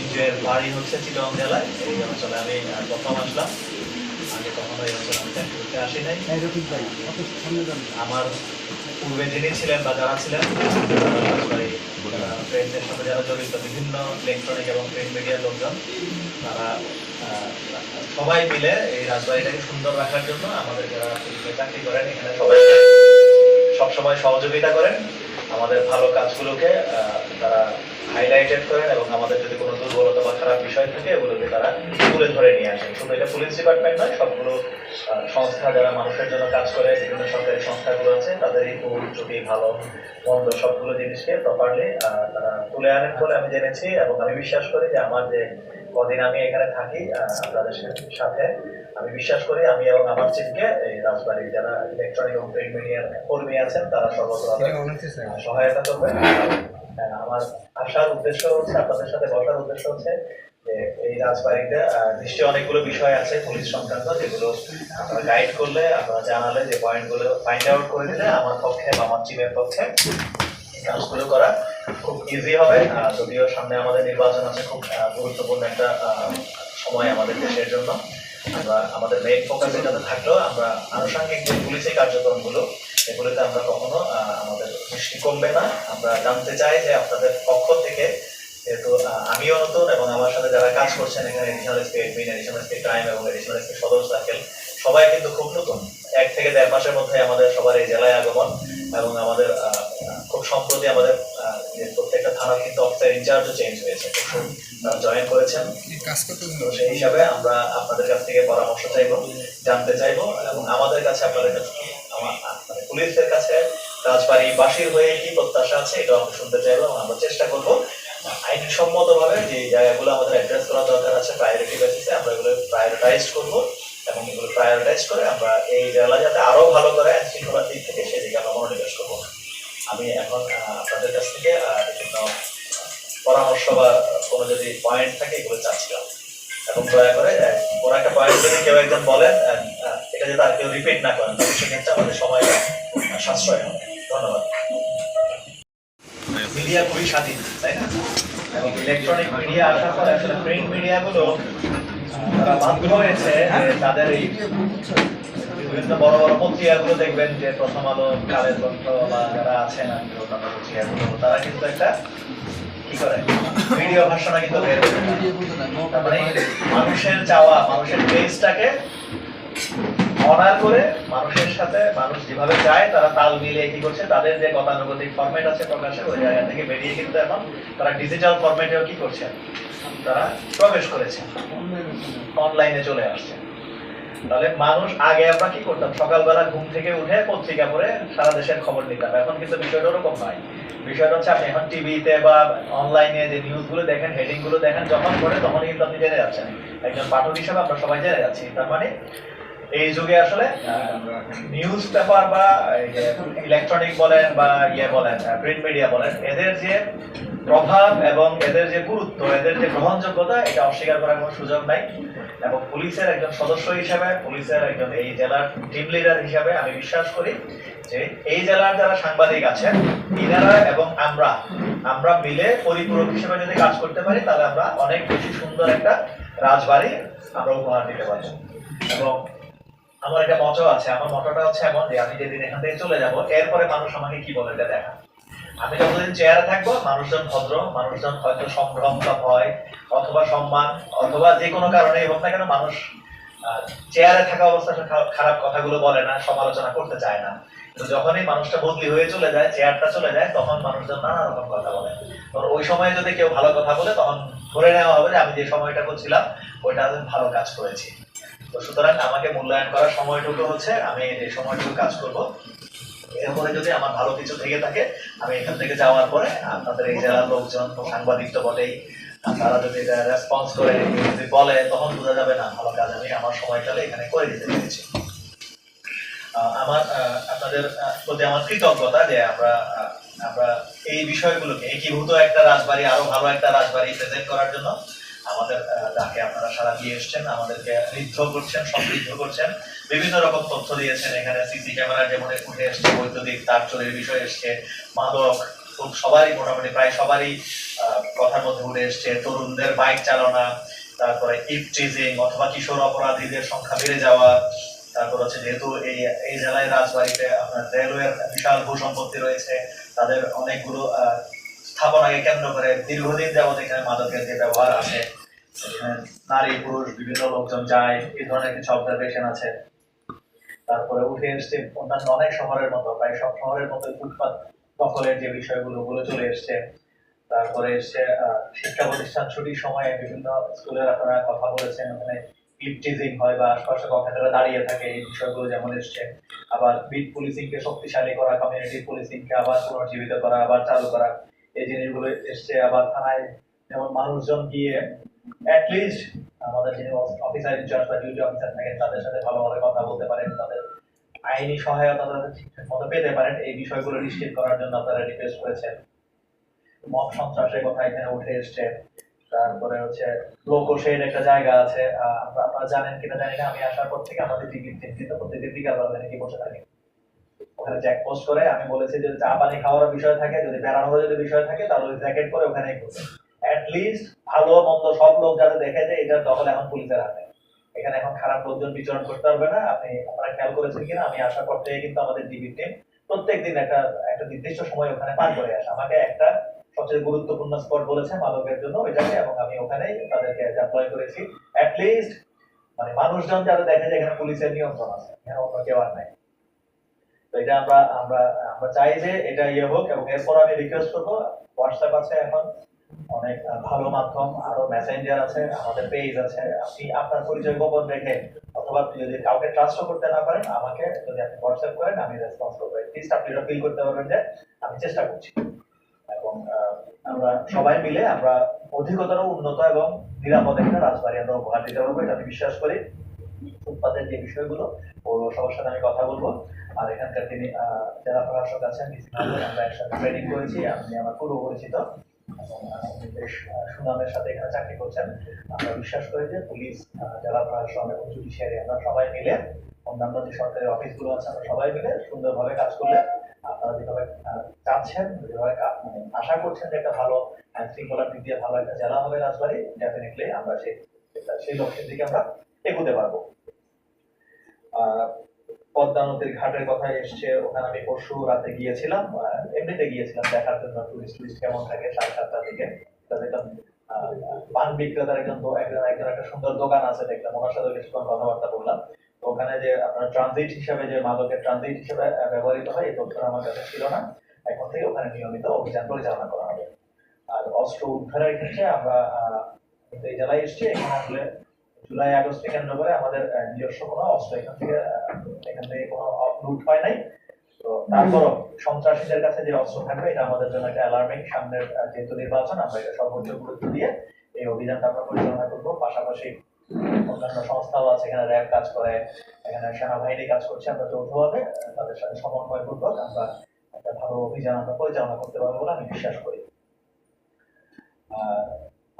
নিজের বাড়ি হচ্ছে চিটং জেলায়, এই অঞ্চলে আমি প্রথম আসলাম। আগে কখনো এই অঞ্চলে আমি চাকরি করতে আসি নাই। আমার পূর্বে যিনি ছিলেন বা যারা ছিলেন ট্রেনের সাথে যারা জড়িত, বিভিন্ন ইলেকট্রনিক এবং প্রিন্ট মিডিয়ার লোকজন, তারা সবাই মিলে এই রাজবাড়িটাকে সুন্দর রাখার জন্য আমাদের যারা চাকরি করেন, এখানে সবাইকে সবসময় সহযোগিতা করেন। আমাদের ভালো কাজগুলোকে তারা হাইলাইটেড করেন এবং আমাদের যদি কোনো দুর্বলতা বা খারাপ বিষয় থাকে ওগুলোকে তারা তুলে ধরে নিয়ে আসেন শুধু এটা পুলিশ ডিপার্টমেন্ট নয় সবগুলো সংস্থা যারা মানুষের জন্য কাজ করে বিভিন্ন সরকারি সংস্থাগুলো আছে তাদের এই ভুল ত্রুটি ভালো মন্দ সবগুলো জিনিসকে প্রপারলি তারা তুলে আনেন বলে আমি জেনেছি এবং আমি বিশ্বাস করি যে আমার যে কদিন আমি এখানে থাকি আপনাদের সাথে আমি বিশ্বাস করি আমি এবং আমার চিফকে এই রাজবাড়ির যারা ইলেকট্রনিক এবং প্রিন্ট মিডিয়ার কর্মী আছেন তারা সর্বদা সহায়তা করবেন। আমার আসার উদ্দেশ্য হচ্ছে, আপনাদের সাথে বসার উদ্দেশ্য হচ্ছে এই রাজবাড়িতে নিশ্চয়ই অনেকগুলো বিষয় আছে পুলিশ সংক্রান্ত, যেগুলো আপনারা গাইড করলে, আপনারা জানালে যে পয়েন্টগুলো ফাইন্ড আউট করে দিলে আমার পক্ষে বা আমার টিমের পক্ষে কাজগুলো করা খুব ইজি হবে। যদিও সামনে আমাদের নির্বাচন আছে, খুব গুরুত্বপূর্ণ একটা সময় আমাদের দেশের জন্য। আমরা, আমাদের মেইন ফোকাস এটাতে থাকলেও আমরা আনুষঙ্গিক যে পুলিশি কার্যক্রমগুলো এগুলোতে আমরা কখনো আমাদের দৃষ্টি কমবে না। আমরা জানতে চাই যে আপনাদের পক্ষ থেকে যেহেতু আমিও নতুন এবং আমার সাথে যারা কাজ করছেন এখানে additional SP admin additional SP crime এবং এডিশনাল এসপি সদর সার্কেল সবাই কিন্তু খুব নতুন। এক থেকে দেড় মাসের মধ্যে আমাদের সবার এই জেলায় আগমন এবং আমাদের খুব সম্প্রতি আমাদের প্রত্যেকটা থানার কিন্তু অফিসার ইনচার্জও চেঞ্জ হয়েছে। জয়েন করেছেন। তো সেই হিসাবে আমরা আপনাদের কাছ থেকে পরামর্শ চাইব জানতে চাইব এবং আমাদের কাছে আপনাদের কাছে মানে পুলিশের কাছে রাজবাড়ি বাসীর হয়ে কি প্রত্যাশা আছে, এটা আমরা শুনতে চাইব এবং আমরা চেষ্টা করব আইনসম্মত ভাবে যে জায়গাগুলো আমাদের অ্যাড্রেস করা দরকার আছে প্রায়োরিটি বেসিসে আমরা এগুলো প্রায়োরিটাইজ করব এবং এগুলো প্রায়োরিটাইজ করে আমরা এই জেলা যাতে আরও ভালো করে আইন শৃঙ্খলার দিক থেকে সেদিকে আমরা মনোনিবেশ করব। আমি এখন আপনাদের কাছ থেকে বিভিন্ন পরামর্শ বা কোনো যদি পয়েন্ট থাকে, এগুলো চাচ্ছিলাম। এবং দয়া করে কোনো একটা পয়েন্ট যদি কেউ একজন বলেন এটা যাতে আর কেউ রিপিট না করেন সেক্ষেত্রে আমাদের সময় সাশ্রয় হবে। ধন্যবাদ। মিডিয়া খুবই স্বাধীন, তাই না? এবং ইলেকট্রনিক মিডিয়া আসার পর আসলে প্রিন্ট তারা বাধ্য হয়েছে তাদের এই বিভিন্ন বড় বড় পত্রিকাগুলো দেখবেন যে প্রথম আলো, কালের তথ্য বা যারা আছেন তারা কিন্তু একটা ভিডিও ভাষণা কিন্তু বের করে দেয়। তার মানে মানুষের চাওয়া, মানুষের টেস্টটাকে অনার করে মানুষের সাথে মানুষ যেভাবে চায়, তারা তাল কি করছে? তাদের যে গতানুগতিক ফরম্যাট আছে প্রকাশের ওই জায়গা থেকে বেরিয়ে কিন্তু এখন তারা ডিজিটাল ফরম্যাটেও কি করছে? তারা প্রবেশ করেছে। অনলাইনে চলে আসছে। তাহলে মানুষ, আগে আমরা কি করতাম? সকালবেলা ঘুম থেকে উঠে পত্রিকা পড়ে সারা দেশের খবর নিতাম। এখন কিন্তু বিষয়টা ওরকম নয়। বিষয়টা হচ্ছে আপনি এখন টিভিতে বা অনলাইনে যে নিউজগুলো দেখেন হেডিংগুলো দেখেন, যখন পড়ে তখনই কিন্তু আপনি জেনে যাচ্ছেন। একজন পাঠক হিসাবে আমরা সবাই জেনে যাচ্ছি। তার মানে এই যুগে আসলে নিউজ পেপার বা ইলেকট্রনিক বলেন বা ইয়ে বলেন প্রিন্ট মিডিয়া বলেন, এদের যে প্রভাব এবং এদের যে গুরুত্ব, এদের যে গ্রহণযোগ্যতা, এটা অস্বীকার করার কোনো সুযোগ নাই। এবং পুলিশের একজন সদস্য হিসেবে, পুলিশের একজন এই জেলার টিম লিডার হিসেবে আমি বিশ্বাস করি যে এই জেলার যারা সাংবাদিক আছেন ইনারা এবং আমরা আমরা মিলে পরিপূরক হিসেবে যদি কাজ করতে পারি, তাহলে আমরা অনেক বেশি সুন্দর একটা রাজবাড়ি আমরা উপহার দিতে পারি এবং আমার একটা মতো আছে, আমার মতটা হচ্ছে এমন যে আমি যেদিন এখান থেকে চলে যাব, এরপরে মানুষ আমাকে কি বলে এটা দেখা আমি যতদিন চেয়ারে থাকব, মানুষজন ভদ্র, মানুষজন হয়তো সম্ভ্রম ভয় অথবা সম্মান, অথবা যে কোনো কারণেই হোক না কেন মানুষ চেয়ারে থাকা অবস্থায় খা- খারাপ কথাগুলো বলে না, সমালোচনা করতে চায় না। তো যখনই মানুষটা বদলি হয়ে চলে যায় চেয়ারটা চলে যায়, তখন মানুষজন নানা রকম কথা বলে। ওই সময়ে যদি কেউ ভালো কথা বলে, তখন ধরে নেওয়া হবে যে আমি যে সময়টা করছিলাম, ওইটা আমি ভালো কাজ করেছি। তো সুতরাং আমাকে মূল্যায়ন করার সময়টুকু হচ্ছে, আমি যে সময়টুকু কাজ করব। এরপরে যদি আমার ভালো কিছু থেকে থাকে, আমি এখান থেকে যাওয়ার পরে আপনাদের এই জেলার লোকজন, সাংবাদিক তো বটেই তারা যদি রেসপন্স করে, যদি বলে, তখন বোঝা যাবে, না, ভালো কাজ, আমি আমার সময়কালে এখানে করে দিতে পেরেছি। আমার আপনাদের প্রতি আমার কৃতজ্ঞতা যে আমরা আমরা এই বিষয়গুলোকে একীভূত একটা রাজবাড়ি, আরও ভালো একটা রাজবাড়ি প্রেজেন্ট করার জন্য আমাদের ডাকে আপনারা সারা দিয়ে এসছেন, আমাদেরকে ঋদ্ধ করছেন, সমৃদ্ধ করছেন। বিভিন্ন রকম তথ্য দিয়েছেন এখানে, সিসি ক্যামেরা যেমন উঠে এসছে, বৈদ্যুতিক, তার চুরির বিষয় এসছে, মাদক খুব সবারই মোটামুটি প্রায় সবারই কথার মধ্যে উঠে এসছে, তরুণদের বাইক চালনা, তারপরে ইপ ট্রিজিং অথবা কিশোর অপরাধীদের সংখ্যা বেড়ে যাওয়া, তারপর হচ্ছে যেহেতু এই এই জেলায় রাজবাড়িতে আপনার রেলওয়ের বিশাল ভূসম্পত্তি রয়েছে, তাদের অনেকগুলো স্থাপনাকে কেন্দ্র করে দীর্ঘদিন যাবত এখানে মাদকের যে ব্যবহার আছে নারী, পুরুষ, বিভিন্ন লোকজন যায়, এই ধরনের কিছু অবজারভেশন আছে। তারপরে উঠে এসছে অন্যান্য অনেক শহরের মতো, প্রায় সব শহরের মতো ফুটপাত দখলের যে বিষয়গুলো গুলো চলে এসছে। তারপরে এসছে শিক্ষা প্রতিষ্ঠান ছুটির সময়ে বিভিন্ন স্কুলের আপনারা কথা বলেছেন, ওখানে লিপটিজিং হয় বা আশপাশে বখাটেরা দাঁড়িয়ে থাকে, এই বিষয়গুলো যেমন এসছে। আবার বিট পুলিশিং কে শক্তিশালী করা কমিউনিটি পুলিশিং কে আবার পুনর্জীবিত করা, আবার চালু করা। এই জিনিসগুলো এসছে। আবার থানায় যেমন মানুষজন গিয়ে অ্যাটলিস্ট আমাদের যিনি অফিসার ইনচার্জ বা ডিউটি অফিসার থাকেন, তাদের সাথে ভালোভাবে কথা বলতে পারেন, তাদের আইনি সহায়তা তাদের ঠিকঠাক মতো পেতে পারেন। এই বিষয়গুলো নিশ্চিত করার জন্য আপনারা রিকোয়েস্ট করেছেন। মব সন্ত্রাসের কথা এখানে উঠে এসছে। তারপরে হচ্ছে লোকোশের একটা জায়গা আছে। আপনারা জানেন কিনা জানি না। আমি আসার পর থেকে আমাদের টিকিট চিন্তিত প্রত্যেকদিন বিকাল বেলা নাকি বসে থাকে। ওখানে জ্যাক পোস্ট করে আমি বলেছি যে চা পানি খাওয়ার বিষয় থাকে, যদি বেড়ানোর যদি বিষয় থাকে, তাহলে জ্যাকেট করে ওখানেই করবে। লিস্ট ভালো মন্দ সব লোক যাতে দেখে যে এটা দখল এখন পুলিশের হাতে। এখানে এখন খারাপ লোকজন বিচরণ করতে পারবে না। আপনি, আপনারা খেয়াল করেছেন কিনা? আমি পর থেকে কিন্তু আমাদের ডিবি টিম প্রত্যেকদিন একটা একটা নির্দিষ্ট সময় ওখানে পার করে আসে। আমাকে একটা সবচেয়ে গুরুত্বপূর্ণ স্পট বলেছে মাদকের জন্য ওইটাকে, এবং আমি ওখানেই তাদেরকে অ্যাপ্লয় করেছি। লিস্ট মানে মানুষজন যারা দেখে যে এখানে পুলিশের নিয়ন্ত্রণ আছে। এখানে অন্য কেউ আর নাই। এটা আমরা আমরা আমরা চাই যে এটা ইয়ে হোক এবং এরপর আমি রিকোয়েস্ট করব হোয়াটসঅ্যাপ আছে এখন, অনেক ভালো মাধ্যম, আরও মেসেঞ্জার আছে, আমাদের পেজ আছে, আপনি আপনার পরিচয় গোপন রেখে, অথবা আপনি যদি কাউকে ট্রাস্টও করতে না পারেন, আমাকে যদি আপনি হোয়াটসঅ্যাপ করেন, আমি রেসপন্স করব। প্লিজ আপনি ফিল করতে পারবেন যে আমি চেষ্টা করছি। এবং আমরা সবাই মিলে আমরা অধিকতর উন্নত এবং নিরাপদ একটা রাজবাড়ি আমরা উপহার দিতে পারব, এটা আমি বিশ্বাস করি। ফুটপাতের যে বিষয়গুলো সবার সাথে আমি কথা বলব। আর এখানকার তিনি জেলা প্রশাসক আছেন আমরা একসাথে ট্রেনিং করেছি, আপনি আমার পূর্ব পরিচিত বেশ সুনামের সাথে এখানে চাকরি করছেন। আমরা বিশ্বাস করি যে পুলিশ জেলা প্রশাসন এবং জুডিশিয়ারি আমরা সবাই মিলে, অন্যান্য যে সরকারি অফিসগুলো আছে, আমরা সবাই মিলে সুন্দরভাবে কাজ করলে আপনারা যেভাবে চাচ্ছেন, যেভাবে মানে আশা করছেন যে একটা ভালো দিক দিয়ে ভালো একটা জেলা হবে রাজবাড়ি ডেফিনেটলি আমরা সেই সেই লক্ষ্যের দিকে আমরা এগোতে পারব। পদ্মা নদীর ঘাটের কথা এসছে, ওখানে আমি পরশু রাতে গিয়েছিলাম এমনিতে গিয়েছিলাম, দেখার জন্য টুরিস্ট টুরিস্ট কেমন থাকে, সাড়ে সাতটার দিকে। তা দেখলাম পান বিক্রেতার একজন একজন একজন একটা সুন্দর দোকান আছে, দেখলাম, ওনার সাথে কিছুক্ষণ কথাবার্তা বললাম। তো ওখানে যে আপনার ট্রানজিট হিসাবে যে মাদকের ট্রানজিট হিসেবে ব্যবহৃত হয়, এই তথ্য আমার কাছে ছিল না। এখন থেকে ওখানে নিয়মিত অভিযান পরিচালনা করা হবে। আর অস্ত্র উদ্ধারের ক্ষেত্রে আমরা এই জেলায় এসেছি, এখানে আসলে জুলাই, আগস্টে কেন্দ্র করে আমাদের নিজস্ব কোনো অস্ত্র এখান থেকে এখান থেকে কোনো লুট হয় নাই। তো সন্ত্রাসীদের কাছে যে অস্ত্র থাকবে, এটা আমাদের জন্য একটা অ্যালার্মিং সামনের যেহেতু নির্বাচন, আমরা এটা সর্বোচ্চ গুরুত্ব দিয়ে এই অভিযানটা আমরা পরিচালনা করব। পাশাপাশি অন্যান্য সংস্থাও আছে, এখানে র্যাব কাজ করে, এখানে সেনাবাহিনী কাজ করছে। আমরা যৌথভাবে তাদের সাথে সমন্বয় পূর্বক আমরা একটা ভালো অভিযান আমরা পরিচালনা করতে পারব বলে আমি বিশ্বাস করি।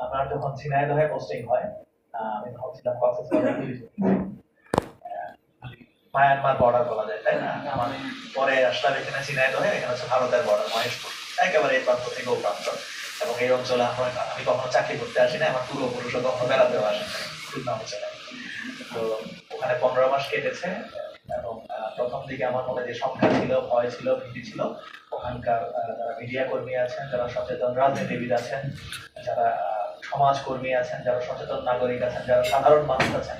আমার যখন ঝিনাইদহে পোস্টিং হয় মায়ানমার বর্ডার বলা যায়, তাই না? আমার পরে আসলাম এখানে ঝিনাইদহে এখানে হচ্ছে ভারতের বর্ডার মহেশপুর। একেবারে এই প্রান্ত থেকে ও প্রান্ত। এবং এই অঞ্চলে আমি কখনো চাকরি করতে আসি না আমার পূর্বপুরুষও কখনো বেড়াতেও আসে না তো ওখানে পনেরো মাস কেটেছে, এবং প্রথম দিকে আমার মনে যে সংখ্যা ছিল, ভয় ছিল, ভীতি ছিল। ওখানকার যারা মিডিয়া কর্মী আছেন, যারা সচেতন রাজনীতিবিদ আছেন, যারা সমাজকর্মী আছেন, যারা সচেতন নাগরিক আছেন, যারা সাধারণ মানুষ আছেন,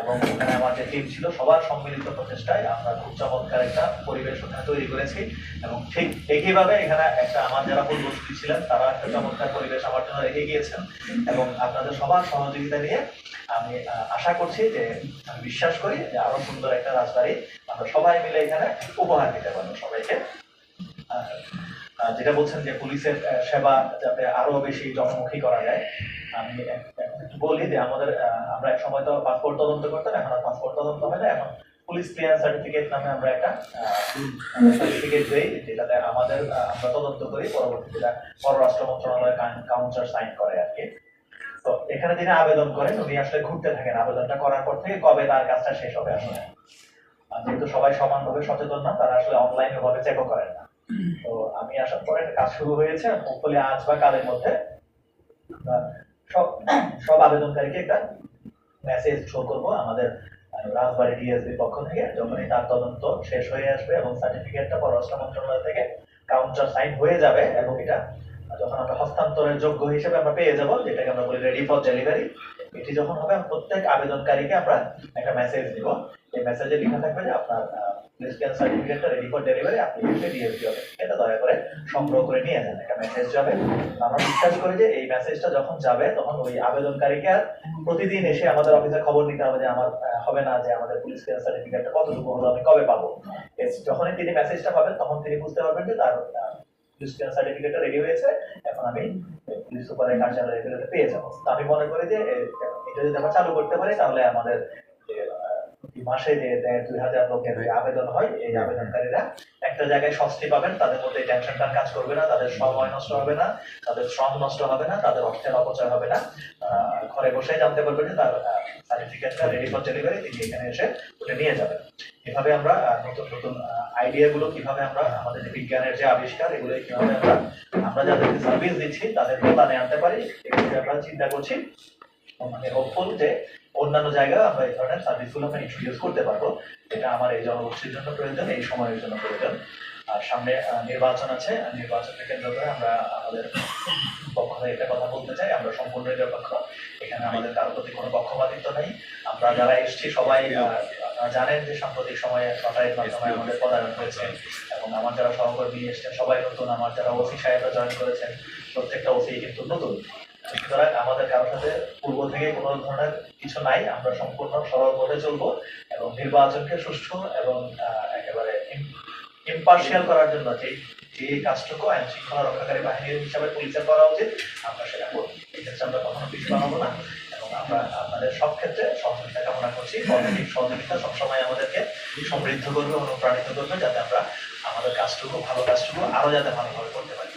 এবং ওখানে যে টিম ছিল, সবার সম্মিলিত প্রচেষ্টায় আমরা খুব চমৎকার একটা পরিবেশ ওখানে তৈরি করেছি, এবং ঠিক একইভাবে এখানে একটা আমার যারা পূর্ববর্তী ছিলেন, তারা একটা চমৎকার পরিবেশ আমার জন্য রেখে গিয়েছেন, এবং আপনাদের সবার সহযোগিতা নিয়ে আমি আশা করছি যে, আমি বিশ্বাস করি যে আরও সুন্দর একটা রাজবাড়ি আমরা সবাই মিলে এখানে উপহার দিতে পারব সবাইকে। যেটা বলছেন যে পুলিশের সেবা যাতে আরও বেশি জনমুখী করা যায়। আমি এক- এক- একটু বলি যে আমাদের আমরা এক সময় তো পাসপোর্ট তদন্ত করতাম এখন আর পাসপোর্ট তদন্ত হয় না। এখন পুলিশ ক্লিয়ার সার্টিফিকেট নামে আমরা একটা সার্টিফিকেট দেই যেটাতে আমাদের আমরা তদন্ত করি। পরবর্তীতে পররাষ্ট্র মন্ত্রণালয় কাউন্টার সাইন করে আর কি। তো এখানে যিনি আবেদন করেন উনি আসলে ঘুরতে থাকেন। আবেদনটা করার পর থেকে কবে তার কাজটা শেষ হবে আসলে। যেহেতু সবাই সমানভাবে সচেতন না তারা আসলে অনলাইনে ভাবে চেকও করেন না। তো আমি আসার পরে কাজ শুরু হয়েছে। হোপফুলি আজ বা কালের মধ্যে সব সব আবেদনকারীকে একটা মেসেজ শো করব আমাদের রাজবাড়ী ডিএসবির পক্ষ থেকে। যখনই তার তদন্ত শেষ হয়ে আসবে এবং সার্টিফিকেটটা পররাষ্ট্র মন্ত্রণালয় থেকে কাউন্টার সাইন হয়ে যাবে এবং এটা, যখন আমরা হস্তান্তরের যোগ্য হিসেবে আমরা পেয়ে যাব, যেটাকে আমরা বলি রেডি ফর ডেলিভারি এটি যখন হবে, প্রত্যেক আবেদনকারীকে আমরা একটা মেসেজ দিব। এই মেসেজে লেখা থাকবে যে আপনার সার্টিফিকেটটা রেডি ফর ডেলিভারি আপনি হবে। এটা দয়া করে সংগ্রহ করে নিয়ে যান একটা মেসেজ যাবে। আমরা বিশ্বাস করি যে এই মেসেজটা যখন যাবে, তখন ওই আবেদনকারীকে আর প্রতিদিন এসে আমাদের অফিসে খবর নিতে হবে যে আমার হবে না, যে আমাদের পুলিশ সার্টিফিকেটটা কতটুকু হলো, আমি কবে পাবো? যখনই তিনি মেসেজটা পাবেন, তখন তিনি বুঝতে পারবেন যে তার পুলিশ সার্টিফিকেটটা রেডি হয়েছে, এখন আমি পুলিশ সুপারের কার্যালয়ে পেয়ে যাব। আমি মনে করি যে এটা যদি আমরা চালু করতে পারি, তাহলে আমাদের মাসে যে দেড় দুই হাজার লোকের আবেদন হয় এই আবেদনকারীরা একটা জায়গায় স্বস্তি পাবেন তাদের মধ্যে টেনশনটা কাজ করবে না তাদের সময় নষ্ট হবে না তাদের শ্রম নষ্ট হবে না তাদের অর্থের অপচয় হবে না। ঘরে বসে জানতে পারবেন যে তার সার্টিফিকেটটা রেডি ফর ডেলিভারি তিনি এখানে এসে ওটা নিয়ে যাবেন। এভাবে আমরা নতুন নতুন আইডিয়া গুলো কীভাবে আমরা আমাদের যে বিজ্ঞানের যে আবিষ্কার এগুলো কীভাবে আমরা আমরা যাদেরকে সার্ভিস দিচ্ছি তাদের প্রদানে আনতে পারি এগুলো আমরা চিন্তা করছি মানে হোপফুল যে অন্যান্য জায়গায় আমরা এই ধরনের সার্ভিসগুলো আমরা ইন্ট্রোডিউস করতে পারব। এটা আমার এই জনগোষ্ঠীর জন্য প্রয়োজন এই সময়ের জন্য প্রয়োজন। আর সামনে নির্বাচন আছে নির্বাচনকে কেন্দ্র করে আমরা আমাদের পক্ষ থেকে একটা কথা বলতে চাই। আমরা সম্পূর্ণ নিরপেক্ষ। এখানে আমাদের কারোর প্রতি কোনো পক্ষপাতিত্ব নেই। আমরা যারা এসেছি সবাই আপনারা জানেন যে সাম্প্রতিক সময়ে সরকারের মাধ্যমে আমাদের পদায়ন হয়েছে এবং আমার যারা সহকর্মী এসেছেন সবাই নতুন। আমার যারা ওসি সাহেবরা জয়েন করেছেন প্রত্যেকটা ওসি কিন্তু নতুন। সুতরাং আমাদের সাথে পূর্ব থেকে ধরনের কিছু নাই, আমরা সম্পূর্ণ সরল পথে চলবো এবং নির্বাচনকে সুষ্ঠু এবং একেবারে করার জন্য যে যে কাজটুকু আইন শৃঙ্খলা রক্ষাকারী বাহিনীর হিসাবে করা উচিত, আমরা সেটা করব। এক্ষেত্রে আমরা কখনো পিছু বানাবো না এবং আমরা আপনাদের সব ক্ষেত্রে সহযোগিতা কামনা করছি। পজিটিভ সহযোগিতা সবসময় আমাদেরকে সমৃদ্ধ করবে, অনুপ্রাণিত করবে, যাতে আমরা আমাদের কাজটুকু, ভালো কাজটুকু আরও যাতে ভালোভাবে করতে পারি।